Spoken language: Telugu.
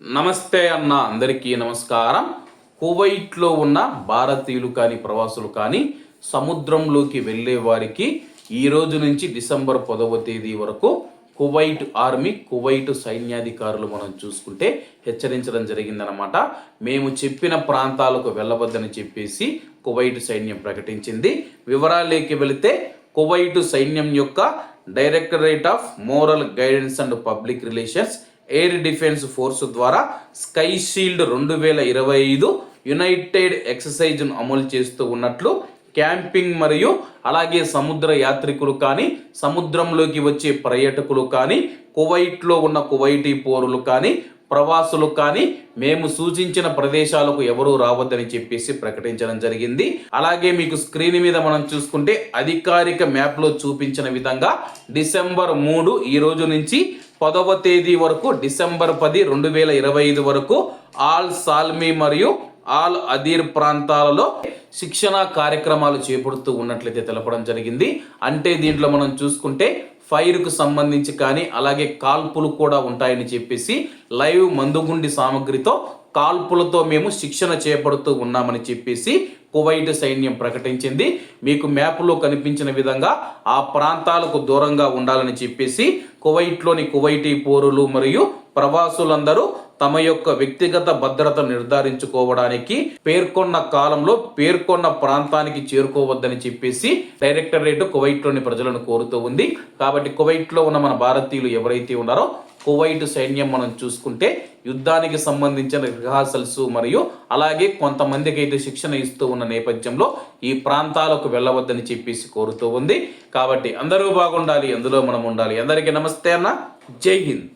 నమస్తే అన్న అందరికీ నమస్కారం. కువైట్లో ఉన్న భారతీయులు కానీ ప్రవాసులు కానీ సముద్రంలోకి వెళ్ళే వారికి ఈ రోజు నుంచి డిసెంబర్ పదవ తేదీ వరకు కువైట్ ఆర్మీ కువైట్ సైన్యాధికారులు మనం చూసుకుంటే హెచ్చరించడం జరిగిందనమాట మేము చెప్పిన ప్రాంతాలకు వెళ్ళవద్దని చెప్పేసి కువైట్ సైన్యం ప్రకటించింది. వివరాలేకి వెళితే కువైట్ సైన్యం యొక్క directorate of moral guidance and public relations air defence force ద్వారా స్కై షీల్డ్ రెండు వేల ఇరవై ఐదు యునైటెడ్ ఎక్సర్సైజ్ను అమలు చేస్తూ ఉన్నట్లు క్యాంపింగ్ మరియు అలాగే సముద్ర యాత్రికులు కానీ సముద్రంలోకి వచ్చే పర్యాటకులు కానీ కువైట్లో ఉన్న కువైటీ పౌరులు కానీ ప్రవాసులు కానీ మేము సూచించిన ప్రదేశాలకు ఎవరూ రావద్దని చెప్పేసి ప్రకటించడం జరిగింది. అలాగే మీకు స్క్రీన్ మీద మనం చూసుకుంటే అధికారిక మ్యాప్లో చూపించిన విధంగా డిసెంబర్ మూడు ఈ రోజు నుంచి పదవ తేదీ వరకు డిసెంబర్ పది రెండు వేల ఇరవై ఐదు వరకు ఆల్ సాల్మి మరియు ఆల్ అదీర్ ప్రాంతాలలో శిక్షణ కార్యక్రమాలు చేపడుతూ ఉన్నట్లయితే తెలపడం జరిగింది. అంటే దీంట్లో మనం చూసుకుంటే ఫైర్కు సంబంధించి కానీ అలాగే కాల్పులు కూడా ఉంటాయని చెప్పేసి లైవ్ మందుగుండి సామగ్రితో కాల్పులతో మేము శిక్షణ చేపడుతూ ఉన్నామని చెప్పేసి కువైట్ సైన్యం ప్రకటించింది. మీకు మ్యాప్లో కనిపించిన విధంగా ఆ ప్రాంతాలకు దూరంగా ఉండాలని చెప్పేసి కువైట్లోని కువైటీ పోరులు మరియు ప్రవాసులందరూ తమ యొక్క వ్యక్తిగత భద్రత నిర్ధారించుకోవడానికి పేర్కొన్న కాలంలో పేర్కొన్న ప్రాంతానికి చేరుకోవద్దని చెప్పేసి డైరెక్టరేట్ కువైట్లోని ప్రజలను కోరుతూ ఉంది. కాబట్టి కువైట్లో ఉన్న మన భారతీయులు ఎవరైతే ఉన్నారో కువైట్ సైన్యం మనం చూసుకుంటే యుద్ధానికి సంబంధించిన రిహార్సల్స్ మరియు అలాగే కొంతమందికి అయితే శిక్షణ ఇస్తూ ఉన్న నేపథ్యంలో ఈ ప్రాంతాలకు వెళ్ళవద్దని చెప్పేసి కోరుతూ ఉంది. కాబట్టి అందరూ బాగుండాలి అందులో మనం ఉండాలి. అందరికీ నమస్తే అన్న. జై హింద్.